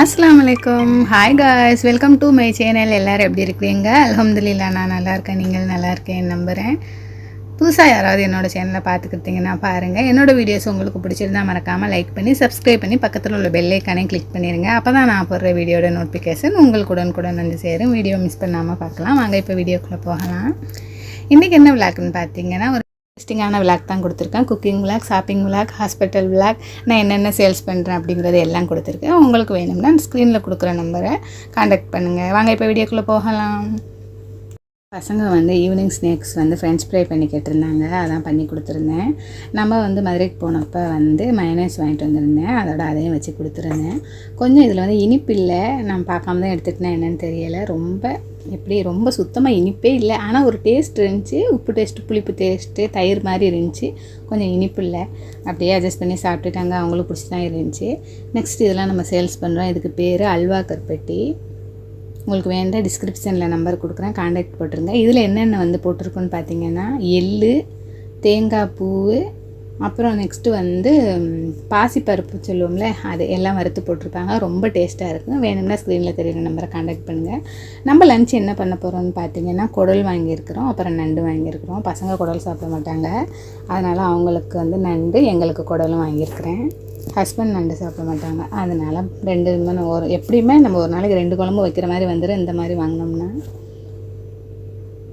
அஸ்லாம் வலைக்கம் hi guys welcome to my channel எல்லோரும் எப்படி இருக்கிறீங்க? அலமதுல்லா நான் நல்லா இருக்கேன். நீங்கள் நல்லா இருக்கேன் நம்புகிறேன் புதுசாக யாராவது என்னோட சேனலை பார்த்துக்கிட்டீங்கன்னா பாருங்கள் என்னோடய வீடியோஸ் உங்களுக்கு பிடிச்சிருந்தா மறக்காமல் லைக் பண்ணி சப்ஸ்கிரைப் பண்ணி பக்கத்தில் உள்ள பெல்லைக்கானே கிளிக் பண்ணிடுங்க அப்போ தான் நான் போடுற வீடியோட நோட்டிஃபிகேஷன் உங்களுக்கு உடனுக்குடன் வந்து சேரும். வீடியோ மிஸ் பண்ணாமல் பார்க்கலாம். வாங்க இப்போ வீடியோக்குள்ளே போகலாம். இன்றைக்கி என்ன விளாக்குன்னு பார்த்தீங்கன்னா ஒரு இன்ட்ரெஸ்டிங்கான விளாக் தான் கொடுத்துருக்கேன். Cooking vlog shopping vlog hospital vlog நான் என்னென்ன சேல்ஸ் பண்ணுறேன் அப்படிங்கிறது எல்லாம் கொடுத்துருக்கேன். உங்களுக்கு வேணும்னா ஸ்க்ரீனில் கொடுக்குற நம்பரை காண்டாக்ட் பண்ணுங்கள் வாங்க இப்போ வீடியோக்குள்ளே போகலாம். பசங்க வந்து ஈவினிங் ஸ்நாக்ஸ் வந்து ஃப்ரெஞ்ச் ஃப்ரை பண்ணி கேட்டிருந்தாங்க. அதான் பண்ணி கொடுத்துருந்தேன். நம்ம வந்து மதுரைக்கு போனப்போ வந்து மயனேஸ் வாங்கிட்டு வந்திருந்தேன். அதோட அதையும் வச்சு கொடுத்துருந்தேன். கொஞ்சம் இதில் வந்து இனிப்பு இல்லை. நான் பார்க்காம தான் எடுத்துக்கிட்டேன். என்னென்னு தெரியலை. ரொம்ப எப்படி ரொம்ப சுத்தமாக இனிப்பே இல்லை. ஆனால் ஒரு டேஸ்ட் இருந்துச்சு. உப்பு டேஸ்ட்டு புளிப்பு டேஸ்ட்டு தயிர் மாதிரி இருந்துச்சு. கொஞ்சம் இனிப்பு இல்லை. அப்படியே அட்ஜஸ்ட் பண்ணி சாப்பிட்டுட்டாங்க. அவங்களுக்கு பிடிச்சி தான் இருந்துச்சு. நெக்ஸ்ட் இதெல்லாம் நம்ம சேல்ஸ் பண்ணுறோம் இதுக்கு பேர் அல்வா கற்பட்டி உங்களுக்கு வேண்ட டிஸ்கிரிப்ஷனில் நம்பர் கொடுக்குறேன். காண்டாக்ட் போட்டுருங்க. இதில் என்னென்ன வந்து போட்டிருக்குன்னு பார்த்தீங்கன்னா எள்ளு தேங்காய் பூ அப்புறம் நெக்ஸ்ட்டு வந்து பாசிப்பருப்பு சொல்லுவோம்ல அது எல்லாம் வறுத்து போட்டிருப்பாங்க. ரொம்ப டேஸ்ட்டாக இருக்கும். வேணும்னா ஸ்க்ரீனில் தெரியுற நம்பரை காண்டாக்ட் பண்ணுங்கள் நம்ம லஞ்ச் என்ன பண்ண போகிறோம்னு பார்த்தீங்கன்னா குடல் வாங்கியிருக்கிறோம். அப்புறம் நண்டு வாங்கியிருக்கிறோம். பசங்க குடல் சாப்பிட மாட்டாங்க. அதனால் அவங்களுக்கு வந்து நண்டு எங்களுக்கு குடலும் வாங்கியிருக்கிறேன். ஹஸ்பண்ட் நண்டு சாப்பிட மாட்டாங்க. அதனால் ரெண்டு மணி ஒரு எப்படியுமே நம்ம ஒரு நாளைக்கு ரெண்டு குழம்பு வைக்கிற மாதிரி வந்துடும் இந்த மாதிரி வாங்கினோம்னா.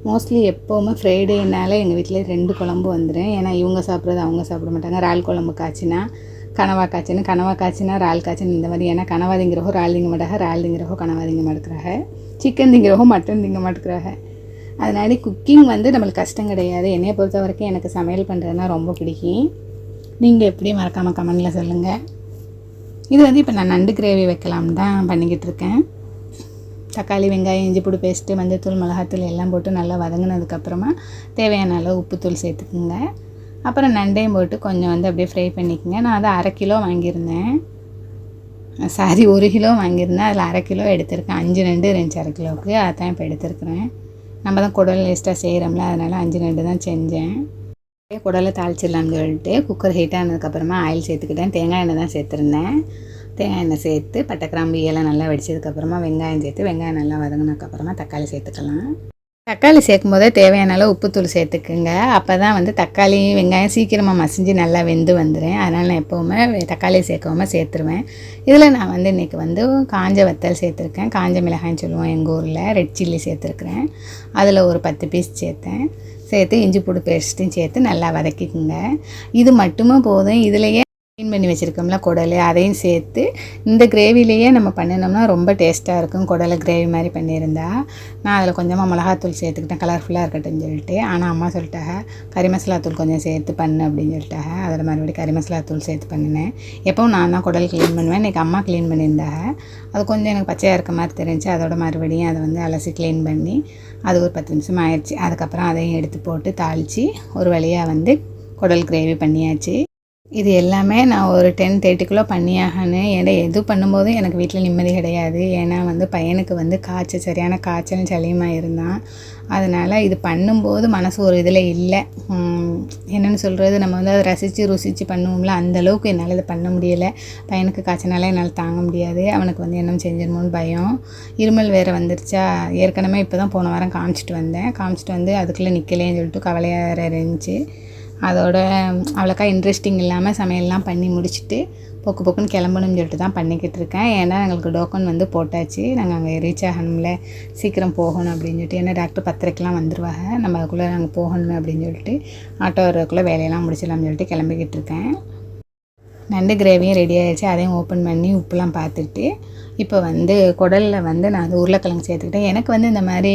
மோஸ்ட்லி எப்போவுமே ஃப்ரைடேனால எங்கள் வீட்டில் ரெண்டு குழம்பு வந்துடும் ஏன்னா இவங்க சாப்பிட்றது அவங்க சாப்பிட மாட்டாங்க. இறால் குழம்பு காய்ச்சினா கனவா காய்ச்சின்னு கனவா காய்ச்சினா இறால் காய்ச்சின்னு இந்த மாதிரி. ஏன்னா கனவாதிங்கிறவோ இறால் திங்க மாட்டாங்க இறால் திங்கிறவோ கனவா திங்க மாட்டேங்கிறாங்க சிக்கன் திங்கிறவோ மட்டன் திங்க மாட்டேங்கிறாங்க அதனால குக்கிங் வந்து நம்மளுக்கு கஷ்டம் கிடையாது. என்னையை பொறுத்த வரைக்கும் எனக்கு சமையல் பண்ணுறதுனா ரொம்ப பிடிக்கும். நீங்கள் எப்படி மறக்காமல் கமெண்டில் சொல்லுங்கள் இது வந்து இப்போ நான் நண்டு கிரேவி வைக்கலாம் தான் பண்ணிக்கிட்டு இருக்கேன். தக்காளி வெங்காயம் இஞ்சி பூடு பேஸ்ட்டு மஞ்சத்தூள் மிளகாத்தூள் எல்லாம் போட்டு நல்லா வதங்கினதுக்கப்புறமா தேவையான அளவு உப்புத்தூள் சேர்த்துக்குங்க. அப்புறம் நண்டையும் போட்டு கொஞ்சம் வந்து அப்படியே ஃப்ரை பண்ணிக்கோங்க. நான் அதை அரை கிலோ வாங்கியிருந்தேன். சாரி ஒரு கிலோ வாங்கியிருந்தேன். அதில் அரை கிலோ எடுத்திருக்கேன். அஞ்சு நண்டு இருந்துச்சு அரை கிலோவுக்கு. அதான் இப்போ எடுத்திருக்கிறேன். நம்ம தான் குடல் வேஸ்ட்டாக செய்கிறோம்ல அதனால் அஞ்சு நண்டு தான் செஞ்சேன். குடலை தாளிச்சிடலான்னு சொல்லிட்டு குக்கர் ஹீட் ஆனதுக்கப்புறமா ஆயில் சேர்த்துக்கிட்டேன். தேங்காய் எண்ணெய் தான் சேர்த்துருந்தேன். தேங்காய் எண்ணெய் சேர்த்து பட்டை கிராம்பு எல்லாம் நல்லா வெடிச்சதுக்கப்புறமா வெங்காயம் சேர்த்து வெங்காயம் நல்லா வதங்கினதுக்கப்புறமா தக்காளி சேர்த்துக்கலாம். தக்காளி சேர்க்கும் போதே தேவையான அளவு உப்புத்தூள் சேர்த்துக்குங்க. அப்போ தான் வந்து தக்காளி வெங்காயம் சீக்கிரமாக மசிஞ்சு நல்லா வெந்து வந்துடும் அதனால் நான் எப்போவுமே தக்காளி சேர்க்காம சேர்த்துருவேன். இதில் நான் வந்து இன்றைக்கி வந்து காஞ்ச வத்தல் சேர்த்துருக்கேன். காஞ்ச மிளகாய்னு சொல்லுவோம் எங்கள் ஊரில். ரெட் சில்லி சேர்த்துருக்குறேன். அதில் ஒரு பத்து பீஸ் சேர்த்தேன். சேர்த்து இஞ்சி பூடு பேஸ்ட்டும் சேர்த்து நல்லா வதக்கிக்குங்க. இது மட்டுமே போதும். இதுலேயே க்ளீன் பண்ணி வச்சுருக்கோம்ல குடலை அதையும் சேர்த்து இந்த கிரேவிலேயே நம்ம பண்ணினோம்னா ரொம்ப டேஸ்ட்டாக இருக்கும். குடலை கிரேவி மாதிரி பண்ணியிருந்தா. நான் அதில் கொஞ்சமாக மிளகாத்தூள் சேர்த்துக்கிட்டேன். கலர்ஃபுல்லாக இருக்கட்டும்னு சொல்லிட்டு. ஆனால் அம்மா சொல்லிட்டாங்க கறி மசாலா தூள் கொஞ்சம் சேர்த்து பண்ணு அப்படின்னு சொல்லிட்டாங்க. அதில் மறுபடியும் கறி மசாலா தூள் சேர்த்து பண்ணினேன். எப்பவும் நான் தான் குடல் க்ளீன் பண்ணுவேன். இன்றைக்கி அம்மா க்ளீன் பண்ணியிருந்தாங்க அது கொஞ்சம் எனக்கு பச்சையாக இருக்க மாதிரி தெரிஞ்சு அதோட மறுபடியும் அதை வந்து அலசி க்ளீன் பண்ணி அது ஒரு பத்து நிமிஷம் ஆயிடுச்சு. அதுக்கப்புறம் அதையும் எடுத்து போட்டு தாளித்து ஒரு வழியாக வந்து குடல் கிரேவி பண்ணியாச்சு. இது எல்லாமே நான் ஒரு டென் தேர்ட்டிக்குள்ளே பண்ணியாகன்னு ஏன்னா எது பண்ணும்போதும் எனக்கு வீட்டில் நிம்மதி கிடையாது. ஏன்னா வந்து பையனுக்கு வந்து காய்ச்சல் சரியான காய்ச்சலும் சளியமாக இருந்தான். அதனால் இது பண்ணும்போது மனசு ஒரு இதில் இல்லை. என்னென்னு சொல்கிறது நம்ம வந்து அதை ரசித்து ருசித்து பண்ணுவோம்ல. அந்தளவுக்கு என்னால் இதை பண்ண முடியலை. பையனுக்கு காய்ச்சனால என்னால் தாங்க முடியாது. அவனுக்கு வந்து என்ன செஞ்சிடணும்னு பயம். இருமல் வேறு வந்துருச்சா? ஏற்கனவே இப்போ தான் போன வாரம் காமிச்சிட்டு வந்தேன். காமிச்சிட்டு வந்து அதுக்குள்ளே நிற்கலேன்னு சொல்லிட்டு கவலையாக வேறு இருந்துச்சு. அதோட அவ்வளோக்கா இன்ட்ரெஸ்டிங் இல்லாமல் சமையல்லாம் பண்ணி முடிச்சுட்டு போக்கு போக்குன்னு கிளம்பணும்னு சொல்லிட்டு தான் பண்ணிக்கிட்டு இருக்கேன். ஏன்னா எங்களுக்கு டோக்கன் வந்து போட்டாச்சு. நாங்கள் அங்கே ரீச் ஆகணும்ல. சீக்கிரம் போகணும் அப்படின்னு சொல்லிட்டு. ஏன்னா டாக்டர் பத்தரைக்கெலாம் வந்துடுவாங்க நம்ம அதுக்குள்ளே நாங்கள் போகணும் அப்படின்னு சொல்லிட்டு ஆட்டோ வரக்குள்ளே வேலையெல்லாம் முடிச்சிடலாம்னு சொல்லிட்டு கிளம்பிக்கிட்டு இருக்கேன். நண்டு கிரேவியும் ரெடி ஆகிடுச்சு அதையும் ஓப்பன் பண்ணி உப்புலாம் பார்த்துட்டு இப்போ வந்து குடலில் வந்து நான் அது உருளைக்கிழங்கு சேர்த்துக்கிட்டேன். எனக்கு வந்து இந்த மாதிரி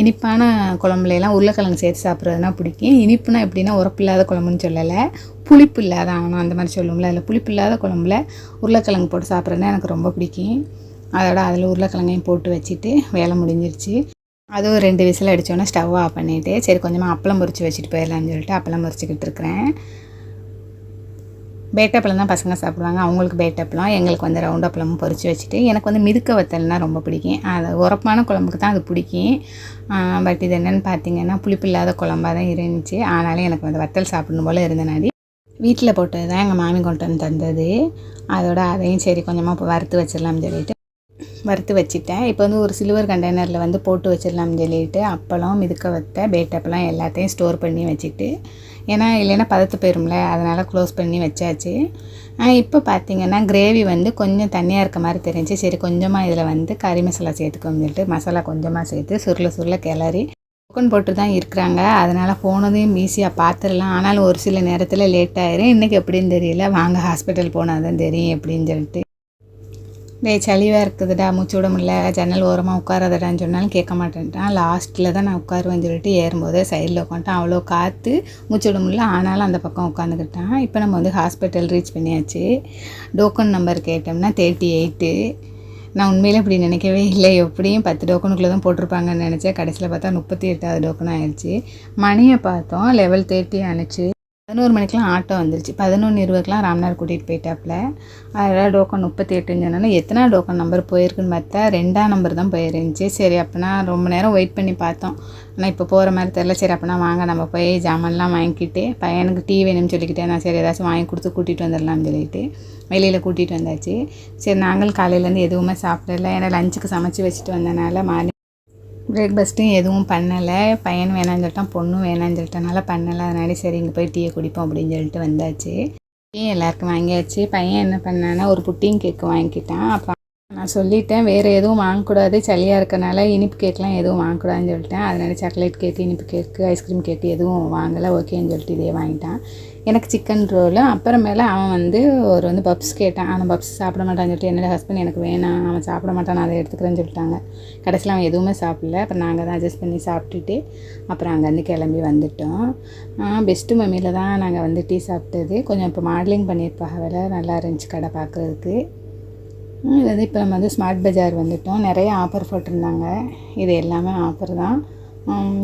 இனிப்பான குழம்புல எல்லாம் உருளைக்கிழங்கு சேர்த்து சாப்பிட்றதுனா பிடிக்கும். இனிப்புனா எப்படின்னா உரப்பில்லாத குழம்புன்னு சொல்லலை. புளிப்பு இல்லாத ஆகணும் அந்த மாதிரி சொல்லுவோம்ல அதில் புளிப்பு இல்லாத குழம்புல உருளைக்கிழங்கு போட்டு சாப்பிட்றதுனா எனக்கு ரொம்ப பிடிக்கும். அதோட அதில் உருளைக்கிழங்கையும் போட்டு வச்சுட்டு வேலை முடிஞ்சிருச்சு. அதுவும் ரெண்டு விசில் அடித்தோன்னே ஸ்டவ் ஆஃப் பண்ணிவிட்டு சரி கொஞ்சமாக அப்பளம் பொரிச்சு வச்சுட்டு போயிடலான்னு சொல்லிட்டு அப்பளம் பொரிச்சிக்கிட்டு இருக்கிறேன். பேட்டப்பழம் தான் பசங்க சாப்பிடுவாங்க. அவங்களுக்கு பேட்டப்பழம் எங்களுக்கு வந்து ரவுண்டப்பழமும் பொரித்து வச்சுட்டு எனக்கு வந்து மிதுக்க வத்தல்னால் ரொம்ப பிடிக்கும். அது உரப்பான குழம்புக்கு தான் அது பிடிக்கும். பட் இது என்னென்னு பார்த்தீங்கன்னா புளிப்பு இல்லாத குழம்பாக தான் இருந்துச்சு. ஆனாலும் எனக்கு வந்து வத்தல் சாப்பிடணும் போல் இருந்தனாடி வீட்டில் போட்டது தான் எங்கள் மாமி கொண்டு வந்து தந்தது. அதோட அதையும் சரி கொஞ்சமாக இப்போ வறுத்து வச்சிடலாம்னு சொல்லிட்டு. வறுத்து வச்சுட்டேன். இப்போ வந்து ஒரு சில்வர் கண்டெய்னரில் வந்து போட்டு வச்சிடலாம்னு சொல்லிட்டு அப்பளம் மிதுக்க வத்த பேட்டப்பெல்லாம் எல்லாத்தையும் ஸ்டோர் பண்ணி வச்சுட்டு ஏன்னா இல்லைன்னா பதத்து போயிரும்ல அதனால் க்ளோஸ் பண்ணி வச்சாச்சு. இப்போ பார்த்தீங்கன்னா கிரேவி வந்து கொஞ்சம் தண்ணியாக இருக்க மாதிரி தெரிஞ்சு சரி கொஞ்சமாக இதில் வந்து கறி மசாலா சேர்த்துக்கோன்னு சொல்லிட்டு மசாலா கொஞ்சமாக சேர்த்து சுருள சுருள கிளறி டோக்கன் போட்டு தான் இருக்கிறாங்க. அதனால் போனதையும் ஈஸியாக பார்த்துடலாம் ஆனாலும் ஒரு சில நேரத்தில் லேட் ஆயிரும். இன்றைக்கி எப்படின்னு தெரியல. வாங்க ஹாஸ்பிட்டல் போனால் தான் தெரியும் எப்படின்னு சொல்லிட்டு. டே சளிவாக இருக்குதுடா மூச்சு விட முடியல ஜன்னல் ஓரமாக உட்காராதடான்னு சொன்னாலும் கேட்க மாட்டேன்ட்டான் லாஸ்ட்டில் தான் நான் உட்காருவேன்னு சொல்லிட்டு ஏறும்போது சைடில் உட்காந்துட்டான். அவ்வளோ காற்று மூச்சு விட முடியல ஆனாலும் அந்த பக்கம் உட்காந்துக்கிட்டான். இப்போ நம்ம வந்து ஹாஸ்பிட்டல் ரீச் பண்ணியாச்சு. டோக்கன் நம்பர் கேட்டோம்னா தேர்ட்டி எயிட்டு நான் உண்மையிலே இப்படி நினைக்கவே இல்லை. எப்படியும் பத்து டோக்கனுக்குள்ளே தான் போட்டிருப்பாங்கன்னு நினச்சேன். கடைசியில் பார்த்தா முப்பத்தி எட்டாவது டோக்கன் ஆயிடுச்சு மணியை பார்த்தோம். லெவல் தேர்ட்டி ஆனிச்சு பதினோரு மணிக்கெலாம் ஆட்டோ வந்துருச்சு. பதினொன்று இருபதுக்கெலாம் ராம்நாள் கூட்டிகிட்டு போயிட்டாப்புல அதில் டோக்கன் முப்பத்தி எட்டுன்னு சொன்னாலும் எத்தனை டோக்கன் நம்பர் போயிருக்குன்னு பார்த்தா ரெண்டாம் நம்பர் தான் போயிருந்துச்சு. சரி அப்போனா ரொம்ப நேரம் வெயிட் பண்ணி பார்த்தோம். ஆனால் இப்போ போகிற மாதிரி தெரில சரி அப்போனா வாங்க நம்ம போய் ஜாமான்லாம் வாங்கிக்கிட்டு பையனுக்கு டீ வேணும்னு சொல்லிக்கிட்டே நான் சரி ஏதாச்சும் வாங்கி கொடுத்து கூட்டிகிட்டு வந்துடலாம்னு சொல்லிட்டு வெளியில் கூட்டிகிட்டு வந்தாச்சு. சரி நாங்கள் காலையிலேருந்து எதுவுமே சாப்பிடல. ஏன்னா லஞ்சுக்கு சமைச்சு வச்சுட்டு வந்தனால மாறி பிரேக்ஃபாஸ்ட்டும் எதுவும் பண்ணலை. பையன் வேணான்னு சொல்லிட்டான் பொண்ணும் வேணான்னு சொல்லிட்டனால பண்ணலை. அதனால சரி இங்கே போய் டீயை குடிப்போம் அப்படின்னு சொல்லிட்டு வந்தாச்சு. டீ எல்லாருக்கும் வாங்கியாச்சு. பையன் என்ன பண்ணான்னா ஒரு புட்டிங் கேக்கு வாங்கிக்கிட்டான். அப்போ நான் சொல்லிட்டேன் வேறு எதுவும் வாங்கக்கூடாது சளியாக இருக்கனால இனிப்பு கேக்லாம் எதுவும் வாங்கக்கூடாதுன்னு சொல்லிட்டேன். அதனால சாக்லேட் கேக்கு இனிப்பு கேக்கு ஐஸ்கிரீம் கேக்கு எதுவும் வாங்கலை ஓகேன்னு சொல்லிட்டு இதே வாங்கிட்டான். எனக்கு சிக்கன் ரோலு அப்புறமேல அவன் வந்து ஒரு வந்து பப்ஸ் கேட்டான். அவன் பப்ஸ் சாப்பிட மாட்டான்னு சொல்லிட்டு என்னோடய ஹஸ்பண்ட் எனக்கு வேணாம் அவன் சாப்பிட மாட்டான் நான் அதை எடுத்துக்கிறேன்னு சொல்லிட்டாங்க. கடைசியில் அவன் எதுவுமே சாப்பிடல. அப்புறம் நாங்கள் தான் அட்ஜஸ்ட் பண்ணி சாப்பிட்டுட்டு அப்புறம் அங்கேருந்து கிளம்பி வந்துட்டோம். பெஸ்ட்டு மம்மியில் தான் நாங்கள் வந்து டீ சாப்பிட்டது. கொஞ்சம் இப்போ மாடலிங் பண்ணியிருப்பாங்க வேலை நல்லா இருந்துச்சு கடை பார்க்குறதுக்கு இது வந்து இப்போ நம்ம வந்து ஸ்மார்ட் பஜார் வந்துட்டோம். நிறைய ஆஃபர் போட்டிருந்தாங்க. இது எல்லாமே ஆஃபர் தான்.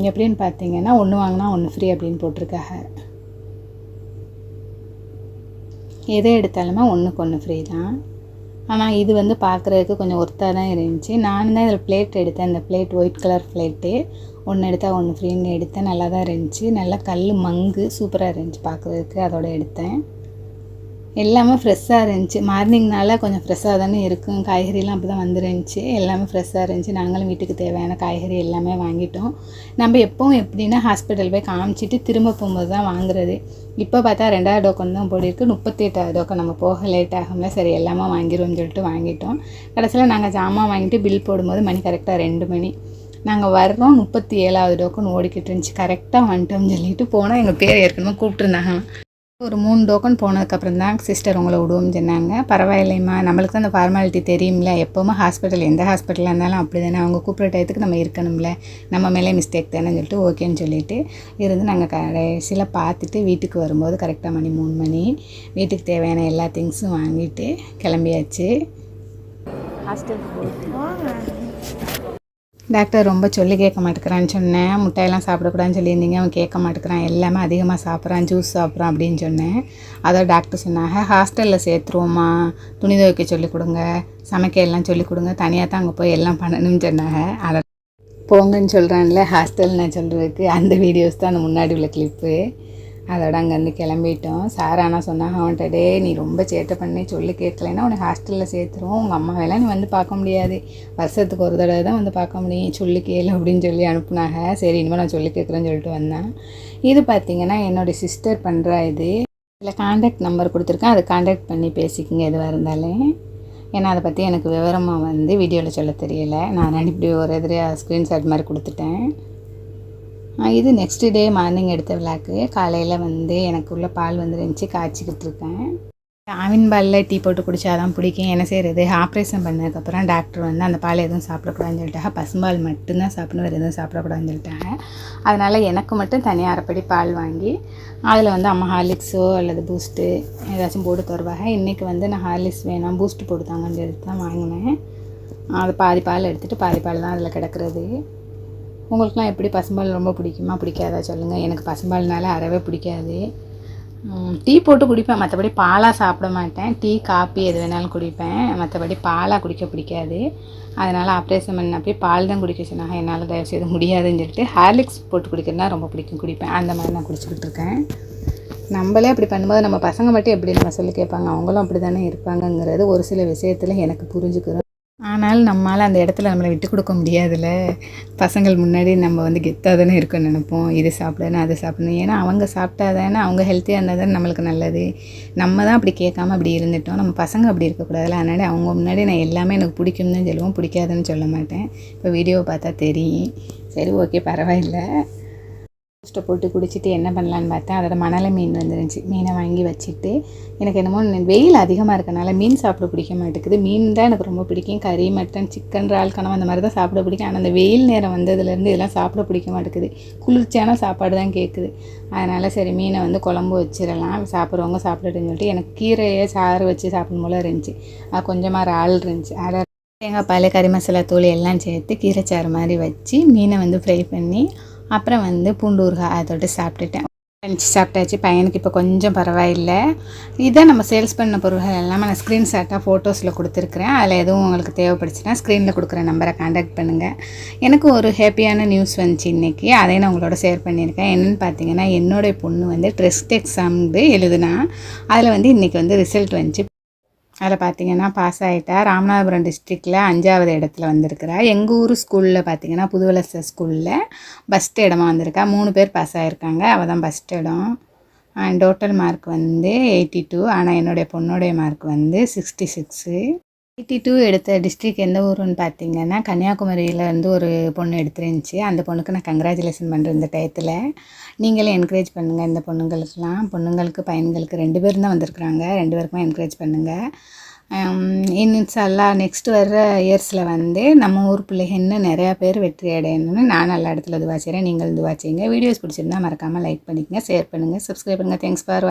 எப்படின்னு பார்த்தீங்கன்னா ஒன்று வாங்கினா ஒன்று ஃப்ரீ அப்படின்னு போட்டிருக்காங்க. எதை எடுத்தாலுமே ஒன்றுக்கு ஒன்று ஃப்ரீ தான். ஆனால் இது வந்து பார்க்குறதுக்கு கொஞ்சம் ஒர்த்தாக தான் இருந்துச்சு. நானும் தான் இதில் பிளேட் எடுத்தேன். இந்த பிளேட் ஒயிட் கலர் பிளேட்டு ஒன்று எடுத்தால் ஒன்று ஃப்ரீன்னு எடுத்தேன். நல்லா தான் இருந்துச்சு. நல்லா கல் மங்கு சூப்பராக இருந்துச்சு பார்க்குறதுக்கு அதோட எடுத்தேன். எல்லாமே ஃப்ரெஷ்ஷாக இருந்துச்சு. மார்னிங்னால கொஞ்சம் ஃப்ரெஷ்ஷாக தானே இருக்கும். காய்கறிலாம் அப்படி தான் வந்துருந்துச்சு. எல்லாமே ஃப்ரெஷ்ஷாக இருந்துச்சு. நாங்களும் வீட்டுக்கு தேவையான காய்கறி எல்லாமே வாங்கிட்டோம். நம்ம எப்பவும் எப்படின்னா ஹாஸ்பிட்டல் போய் காமிச்சிட்டு திரும்ப போகும்போது தான் வாங்குறது. இப்போ பார்த்தா ரெண்டாவது டோக்கன் தான் போடிருக்கு முப்பத்தி எட்டாவது டோக்கன் நம்ம போக லேட் ஆகும்ல. சரி எல்லாமே வாங்கிடுவோம்னு சொல்லிட்டு வாங்கிட்டோம். கடைசியில் நாங்கள் ஜாமான் வாங்கிட்டு பில் போடும்போது மணி கரெக்டாக ரெண்டு மணி. நாங்கள் வர்றோம். முப்பத்தி ஏழாவது டோக்கன் ஓடிக்கிட்டு இருந்துச்சு. கரெக்டாக வந்துட்டோம்னு சொல்லிட்டு போனால் எங்கள் பேர் ஏற்கனவே கூப்பிட்டுருந்தாங்க. ஒரு மூணு டோக்கன் போனதுக்கப்புறம் தான் சிஸ்டர் உங்களை விடுவோம்னு சொன்னாங்க. பரவாயில்லைம்மா நம்மளுக்கு தான் அந்த ஃபார்மாலிட்டி தெரியும்ல. எப்போவுமே ஹாஸ்பிட்டல் எந்த ஹாஸ்பிட்டலாக இருந்தாலும் அப்படி தானே அவங்க கூப்பிட்ற டயத்துக்கு நம்ம இருக்கணும்ல. நம்ம மேலே மிஸ்டேக் தானேன்னு சொல்லிட்டு ஓகேன்னு சொல்லிட்டு இருந்து நாங்கள் கடைசியில் பார்த்துட்டு வீட்டுக்கு வரும்போது கரெக்டாக மணி மூணு மணி. வீட்டுக்கு தேவையான எல்லா திங்ஸும் வாங்கிட்டு கிளம்பியாச்சு. டாக்டர் ரொம்ப சொல்லி கேட்க மாட்டேங்கிறான்னு சொன்னேன். முட்டையெல்லாம் சாப்பிடக்கூடாதுன்னு சொல்லியிருந்தீங்க. அவன் கேட்க மாட்டேங்கிறான். எல்லாமே அதிகமாக சாப்பிட்றான். ஜூஸ் சாப்பிட்றான் அப்படின்னு சொன்னேன். அதை டாக்டர் சொன்னாங்க ஹாஸ்டலில் சேர்த்துருவோம்மா. துணி துவைக்க சொல்லிக் கொடுங்க. சமைக்க எல்லாம் சொல்லிக் கொடுங்க. தனியாக தான் அங்கே போய் எல்லாம் பண்ணணும்னு சொன்னாங்க. அதை போங்கன்னு சொல்கிறான்ல ஹாஸ்டல் நான் சொல்கிறதுக்கு அந்த வீடியோஸ் தான் அந்த முன்னாடி உள்ள கிளிப்பு அதோட அங்கேருந்து கிளம்பிட்டோம். சார் ஆனால் சொன்னாங்க அவன்கிட்ட டே நீ ரொம்ப சேட்டை பண்ணி சொல்லி கேட்கலைன்னா உனக்கு ஹாஸ்டலில் சேர்த்துருவோம். உங்கள் அம்மாவெல்லாம் நீ வந்து பார்க்க முடியாது. வருஷத்துக்கு ஒரு தடவை தான் வந்து பார்க்க முடியும். சொல்லி கேளு அப்படின்னு சொல்லி அனுப்புனாங்க. சரி இனிமேல் நான் சொல்லி கேட்குறேன்னு சொல்லிட்டு வந்தேன். இது பார்த்தீங்கன்னா என்னோடய சிஸ்டர் பண்ணுற இது. இதில் காண்டாக்ட் நம்பர் கொடுத்துருக்கேன். அதை காண்டாக்ட் பண்ணி பேசிக்கங்க எதுவாக இருந்தாலும் ஏன்னா அதை பற்றி எனக்கு விவரமாக வந்து வீடியோவில் சொல்ல தெரியலை. நான் இப்படி ஒரு எதிரியாக ஸ்க்ரீன்ஷாட் மாதிரி கொடுத்துட்டேன். இது நெக்ஸ்ட் டே மார்னிங் எடுத்த விழாக்கு காலையில் வந்து எனக்கு உள்ள பால் வந்துருந்துச்சி காய்ச்சிக்கிட்டு இருக்கேன் ஆவின் பாலில் டீ போட்டு குடிச்சாதான் பிடிக்கும். என்ன செய்கிறது ஆப்ரேஷன் பண்ணதுக்கப்புறம் டாக்டர் வந்து அந்த பால் எதுவும் சாப்பிடக்கூடாதுன்னு சொல்லிட்டாங்க. பசும்பால் மட்டும்தான் சாப்பிடணும் வேறு எதுவும் சாப்பிடக்கூடாதுன்னு சொல்லிட்டாங்க. அதனால் எனக்கு மட்டும் தனியாக அரைப்படி பால் வாங்கி அதில் வந்து அம்மா ஹார்லிக்ஸோ அல்லது பூஸ்ட்டு ஏதாச்சும் போட்டு தருவாங்க. இன்றைக்கி வந்து நான் ஹார்லிக்ஸ் வேணாம் பூஸ்ட் போட்டு தாங்கன்னு சொல்லிட்டு தான் வாங்கினேன். அது பாதி பால் எடுத்துகிட்டு பாதி பால் தான் அதில் கிடக்கிறது. உங்களுக்குலாம் எப்படி பசும்பால் ரொம்ப பிடிக்குமா? பிடிக்காதா? சொல்லுங்கள் எனக்கு பசும்பால்னால அறவே பிடிக்காது. டீ போட்டு குடிப்பேன். மற்றபடி பாலாக சாப்பிட மாட்டேன். டீ காப்பி எது வேணாலும் குடிப்பேன். மற்றபடி பாலாக குடிக்க பிடிக்காது. அதனால் ஆப்ரேஷன் பண்ணப்போ பால் தான் குடிக்க சொன்னாங்க. என்னால் தயவு செய்து முடியாதுன்னு சொல்லிட்டு ஹார்லிக்ஸ் போட்டு குடிக்கிறதுனா ரொம்ப பிடிக்கும். குடிப்பேன். அந்த மாதிரி நான் குடிச்சிக்கிட்டு இருக்கேன். நம்மளே அப்படி பண்ணும்போது நம்ம பசங்க மட்டும் எப்படி நம்ம சொல்லி கேட்பாங்க? அவங்களும் அப்படி தானே இருப்பாங்கங்கிறது ஒரு சில விஷயத்தில் எனக்கு புரிஞ்சுக்கிறோம். ஆனால் நம்மளால் அந்த இடத்துல நம்மளை விட்டு கொடுக்க முடியாதுல்ல. பசங்கள் முன்னாடி நம்ம வந்து கெத்தாக தானே இருக்குன்னு நினைப்போம். இது சாப்பிடணும் அது சாப்பிடணும் ஏன்னா அவங்க சாப்பிட்டா தானே அவங்க ஹெல்த்தியாக இருந்தால் தானே நம்மளுக்கு நல்லது. நம்ம தான் அப்படி கேட்காம அப்படி இருந்துட்டோம். நம்ம பசங்க அப்படி இருக்கக்கூடாதுல்ல. அதனால் அவங்க முன்னாடி நான் எல்லாமே எனக்கு பிடிக்கும்னு தான் சொல்லுவோம். பிடிக்காதுன்னு சொல்ல மாட்டேன். இப்போ வீடியோ பார்த்தா தெரியும். சரி ஓகே பரவாயில்லை. ரோஸ்ட்டை போட்டு குடிச்சிட்டு என்ன பண்ணலான்னு பார்த்தேன். அதோட மணலை மீன் வந்துருந்துச்சு. மீனை வாங்கி வச்சுட்டு எனக்கு என்னமோ வெயில் அதிகமாக இருக்கனால மீன் சாப்பிட பிடிக்க மாட்டேங்குது. மீன் தான் எனக்கு ரொம்ப பிடிக்கும். கறி மட்டன் சிக்கன் இறால் கனவு அந்த மாதிரி தான் சாப்பிட பிடிக்கும். ஆனால் அந்த வெயில் நேரம் வந்ததுலேருந்து இதெல்லாம் சாப்பிட பிடிக்க மாட்டேங்குது. குளிர்ச்சியான சாப்பாடு தான் கேட்குது. அதனால் சரி மீனை வந்து குழம்பு வச்சிடலாம். சாப்பிட்றவங்க சாப்பிட்டுட்டுன்னு சொல்லிட்டு எனக்கு கீரையை சாறு வச்சு சாப்பிடும் போல இருந்துச்சு. அது கொஞ்சமாக இறால் இருந்துச்சு. அதை தேங்காய் பால் கறி மசாலா தூள் எல்லாம் சேர்த்து கீரைச்சாறு மாதிரி வச்சு மீனை வந்து ஃப்ரை பண்ணி அப்புறம் வந்து பூண்டு ஊறுகாய் அதோட சாப்பிட்டுட்டேன். நினச்சி சாப்பிட்டாச்சு. பையனுக்கு இப்போ கொஞ்சம் பரவாயில்லை. இதான் நம்ம சேல்ஸ் பண்ண பொருள்கள் எல்லாமே நான் ஸ்க்ரீன்ஷாட்டாக ஃபோட்டோஸில் கொடுத்துருக்குறேன். அதில் எதுவும் உங்களுக்கு தேவைப்படுச்சுன்னா ஸ்க்ரீனில் கொடுக்குற நம்பரை காண்டாக்ட் பண்ணுங்கள் எனக்கு ஒரு ஹாப்பியான நியூஸ் வந்துச்சு இன்றைக்கி அதையும் நான் உங்களோட ஷேர் பண்ணியிருக்கேன். என்னென்னு பார்த்தீங்கன்னா என்னோடய பொண்ணு வந்து டெஸ்ட் எக்ஸாம் எழுதுனா அதில் வந்து இன்றைக்கி வந்து ரிசல்ட் வந்துச்சு. அதில் பார்த்தீங்கன்னா பாஸ் ஆகிட்டா ராமநாதபுரம் டிஸ்ட்ரிக்டில் அஞ்சாவது இடத்துல வந்திருக்கிறா. எங்கள் ஊர் ஸ்கூலில் பார்த்தீங்கன்னா புதுவலச ஸ்கூலில் ஃபஸ்ட் இடமா வந்திருக்கா. மூணு பேர் பாஸ் ஆகிருக்காங்க அவள் தான் ஃபஸ்ட் இடம். டோட்டல் மார்க் வந்து எயிட்டி டூ ஆனால் என்னுடைய பொண்ணுடைய மார்க் வந்து சிக்ஸ்டி சிக்ஸு எயிட்டி டூ எடுத்த டிஸ்ட்ரிக் எந்த ஊருன்னு பார்த்தீங்கன்னா கன்னியாகுமரியில் வந்து ஒரு பொண்ணு எடுத்துருந்துச்சு. அந்த பொண்ணுக்கு நான் கங்க்ராச்சுலேஷன் பண்ணுறேன் இந்த டயத்தில். நீங்களும் என்கரேஜ் பண்ணுங்கள் இந்த பொண்ணுங்களுக்கெல்லாம். பொண்ணுங்களுக்கு பையன்களுக்கு ரெண்டு பேரும் தான் வந்திருக்குறாங்க. ரெண்டு பேருக்குமே என்கரேஜ் பண்ணுங்கள் இன்ஷால்லா நெக்ஸ்ட் வர்ற இயர்ஸில் வந்து நம்ம ஊர் பிள்ளைங்க இன்னும் நிறையா பேர் வெற்றி அடையணும்னு நான் நல்ல இடத்துல துவா செய்கிறேன் நீங்கள் துவா செய்யுங்க. வீடியோஸ் பிடிச்சிருந்தா மறக்காமல் லைக் பண்ணிக்கங்க ஷேர் பண்ணுங்கள் சப்ஸ்கிரைப் பண்ணுங்கள் தேங்க்ஸ் ஃபார்